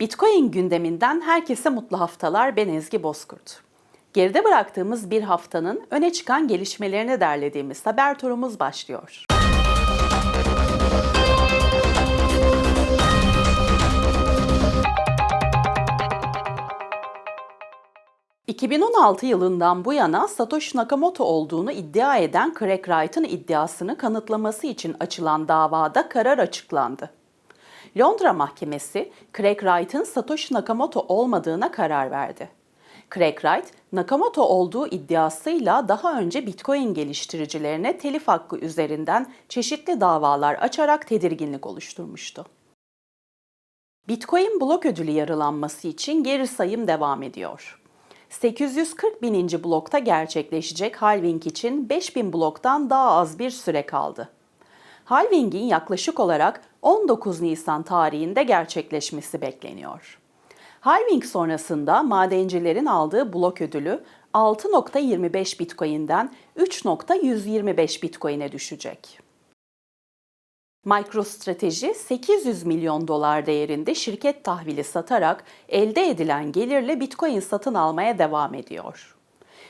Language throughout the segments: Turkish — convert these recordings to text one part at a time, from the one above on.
Bitcoin gündeminden herkese mutlu haftalar. Ben Ezgi Bozkurt. Geride bıraktığımız bir haftanın öne çıkan gelişmelerini derlediğimiz haber turumuz başlıyor. ...2016 yılından bu yana Satoshi Nakamoto olduğunu iddia eden Craig Wright'ın iddiasını kanıtlaması için açılan davada karar açıklandı. Londra Mahkemesi, Craig Wright'ın Satoshi Nakamoto olmadığına karar verdi. Craig Wright, Nakamoto olduğu iddiasıyla daha önce Bitcoin geliştiricilerine telif hakkı üzerinden çeşitli davalar açarak tedirginlik oluşturmuştu. Bitcoin blok ödülü yarılanması için geri sayım devam ediyor. 840 bininci blokta gerçekleşecek halving için 5000 bloktan daha az bir süre kaldı. Halving'in yaklaşık olarak 19 Nisan tarihinde gerçekleşmesi bekleniyor. Halving sonrasında madencilerin aldığı blok ödülü 6.25 Bitcoin'den 3.125 Bitcoin'e düşecek. MicroStrateji 800 milyon dolar değerinde şirket tahvili satarak elde edilen gelirle Bitcoin satın almaya devam ediyor.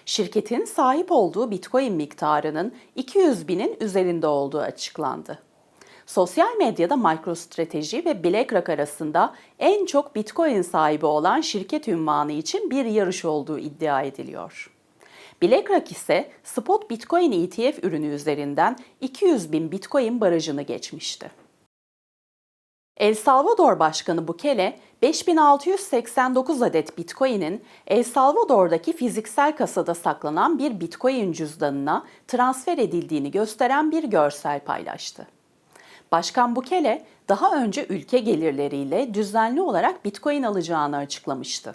Şirketin sahip olduğu Bitcoin miktarının 200 binin üzerinde olduğu açıklandı. Sosyal medyada MicroStrateji ve BlackRock arasında en çok Bitcoin sahibi olan şirket ünvanı için bir yarış olduğu iddia ediliyor. BlackRock ise spot Bitcoin ETF ürünü üzerinden 200 bin Bitcoin barajını geçmişti. El Salvador Başkanı Bukele, 5689 adet Bitcoin'in El Salvador'daki fiziksel kasada saklanan bir Bitcoin cüzdanına transfer edildiğini gösteren bir görsel paylaştı. Başkan Bukele, daha önce ülke gelirleriyle düzenli olarak Bitcoin alacağını açıklamıştı.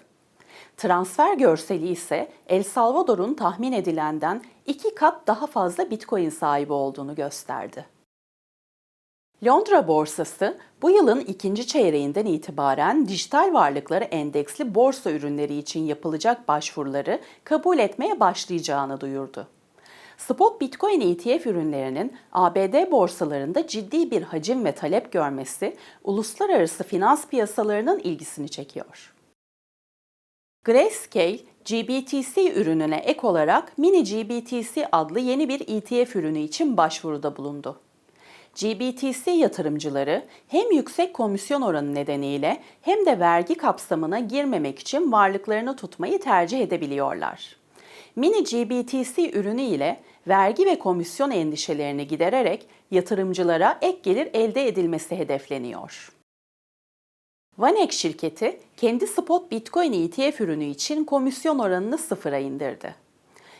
Transfer görseli ise El Salvador'un tahmin edilenden iki kat daha fazla Bitcoin sahibi olduğunu gösterdi. Londra borsası bu yılın ikinci çeyreğinden itibaren dijital varlıkları endeksli borsa ürünleri için yapılacak başvuruları kabul etmeye başlayacağını duyurdu. Spot Bitcoin ETF ürünlerinin ABD borsalarında ciddi bir hacim ve talep görmesi uluslararası finans piyasalarının ilgisini çekiyor. Grayscale, GBTC ürününe ek olarak Mini GBTC adlı yeni bir ETF ürünü için başvuruda bulundu. GBTC yatırımcıları hem yüksek komisyon oranı nedeniyle hem de vergi kapsamına girmemek için varlıklarını tutmayı tercih edebiliyorlar. Mini GBTC ürünü ile vergi ve komisyon endişelerini gidererek yatırımcılara ek gelir elde edilmesi hedefleniyor. Vanex şirketi kendi spot Bitcoin ETF ürünü için komisyon oranını sıfıra indirdi.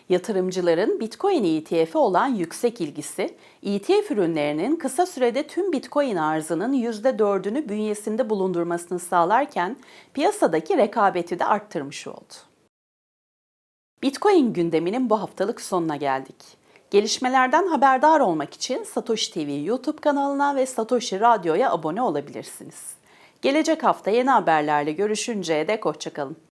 Yatırımcıların Bitcoin ETF'e olan yüksek ilgisi, ETF ürünlerinin kısa sürede tüm Bitcoin arzının %4'ünü bünyesinde bulundurmasını sağlarken piyasadaki rekabeti de arttırmış oldu. Bitcoin gündeminin bu haftalık sonuna geldik. Gelişmelerden haberdar olmak için Satoshi TV YouTube kanalına ve Satoshi Radyo'ya abone olabilirsiniz. Gelecek hafta yeni haberlerle görüşünceye dek hoşçakalın.